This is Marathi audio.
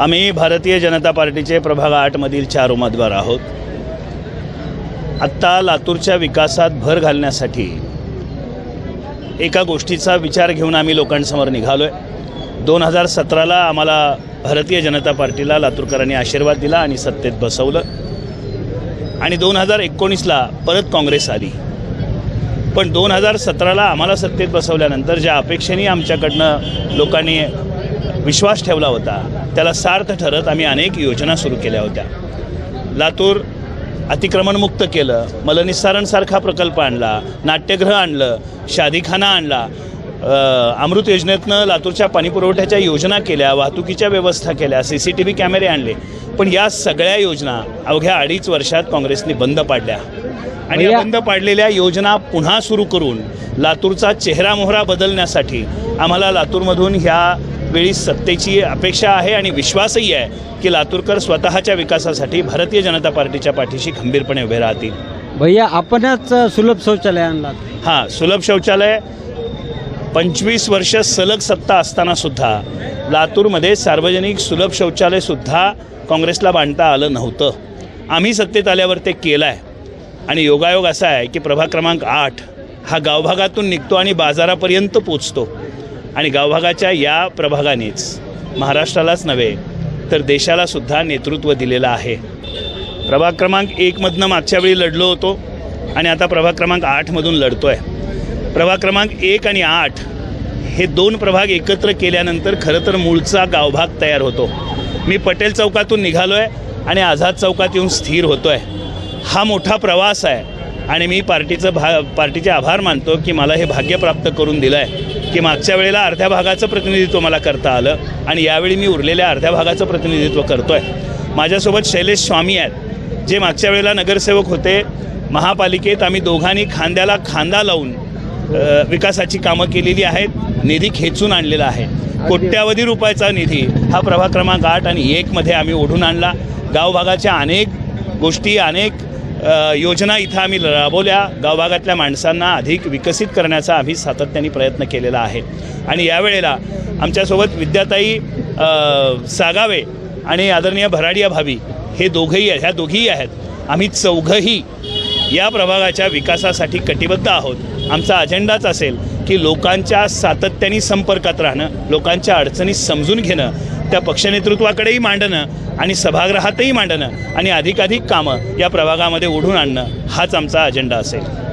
आम्ही भारतीय जनता पार्टीचे प्रभाग आठमधील चार उमेदवार आहोत. आत्ता लातूरच्या विकासात भर घालण्यासाठी एका गोष्टीचा विचार घेऊन आम्ही लोकांसमोर निघालो आहे दोन हजार सतराला आम्हाला भारतीय जनता पार्टीला लातूरकरांनी आशीर्वाद दिला आणि सत्तेत बसवलं. आणि दोन हजार एकोणीसला परत काँग्रेस आली. पण दोन हजार सतराला आम्हाला सत्तेत बसवल्यानंतर ज्या अपेक्षेने आमच्याकडनं लोकांनी विश्वास ठेवला होता. त्याला सार्थ ठरत आम्ही अनेक योजना सुरू केल्या होत्या. लातूर अतिक्रमणमुक्त केलं मलनिस्सारणसारखा प्रकल्प आणला नाट्यगृह आणलं शादीखाना आणला. अमृत योजनेतनं लातूरच्या पाणीपुरवठ्याच्या योजना केल्या वाहतुकीच्या व्यवस्था केल्या सी सी टी व्ही कॅमेरे आणले. पण या सगळ्या योजना अवघ्या अडीच वर्षात काँग्रेसने बंद पाडल्या. आणि या बंद पाडलेल्या योजना पुन्हा सुरू करून लातूरचा चेहरा मोहरा बदलण्यासाठी आम्हाला लातूरमधून ह्या वेळी सत्तेची अपेक्षा आहे आणि विश्वासही आहे की लातूरकर स्वतःच्या विकासासाठी भारतीय जनता पार्टीच्या पाठीशी खंबीरपणे उभे राहतील. भैया आपणच सुलभ शौचालय आणलात हां सुलभ शौचालय पंचवीस वर्ष सलग सत्ता असताना सुद्धा लातूरमध्ये सार्वजनिक सुलभ शौचालयसुद्धा काँग्रेसला बांधता आलं नव्हतं. आम्ही सत्तेत आल्यावर ते केलं आहे आणि योगायोग असा आहे की प्रभाग क्रमांक आठ हा गावभागातून निघतो आणि बाजारापर्यंत पोचतो. आणि गावभागाच्या या प्रभागानेच महाराष्ट्रालाच नव्हे तर देशाला सुद्धा नेतृत्व दिलेलं आहे. प्रभाग क्रमांक एकमधनं मागच्या वेळी लढलो होतो आणि आता प्रभाग क्रमांक आठमधून लढतो आहे प्रभाग क्रमांक एक आणि आठ हे दोन प्रभाग एकत्र केल्यानंतर खरं तर मूळचा गावभाग तयार होतो. मी पटेल चौकातून निघालो आहे आणि आझाद चौकात येऊन स्थिर होतो आहे हा मोठा प्रवास आहे आणि मी पार्टीचं भा पार्टीचे आभार मानतो की मला हे भाग्य प्राप्त करून दिलं आहे की मागच्या वेळेला अर्ध्या भागाचं प्रतिनिधित्व मला करता आलं आणि यावेळी मी उरलेल्या अर्ध्या भागाचं प्रतिनिधित्व करतो आहे माझ्यासोबत शैलेश स्वामी आहेत जे मागच्या वेळेला नगरसेवक होते. महापालिकेत आम्ही दोघांनी खांद्याला खांदा लावून विकासाची कामं केलेली आहेत निधी खेचून आणलेला आहे. कोट्यावधी रुपयाचा निधी हा प्रभाग क्रमांक आठ आणि एकमध्ये आम्ही ओढून आणला. गावभागाच्या अनेक गोष्टी अनेक योजना इथं आम्ही राबवल्या. गावभागातल्या माणसांना अधिक विकसित करण्याचा आम्ही सातत्याने प्रयत्न केलेला आहे. आणि यावेळेला आमच्यासोबत विद्याताई सागावे आणि आदरणीय भराडिया भाभी हे दोघंही ह्या दोघीही आहेत. आम्ही चौघंही या प्रभागाच्या विकासासाठी कटिबद्ध आहोत. आमचा अजेंडाच असेल की लोकांच्या सातत्याने संपर्कात राहणं लोकांच्या अडचणी समजून घेणं त्या पक्षनेतृत्वाकडेही मांडणं आणि सभागृहातही मांडणं आणि अधिकाधिक कामं या प्रभागामध्ये ओढून आणणं हाच आमचा अजेंडा असेल.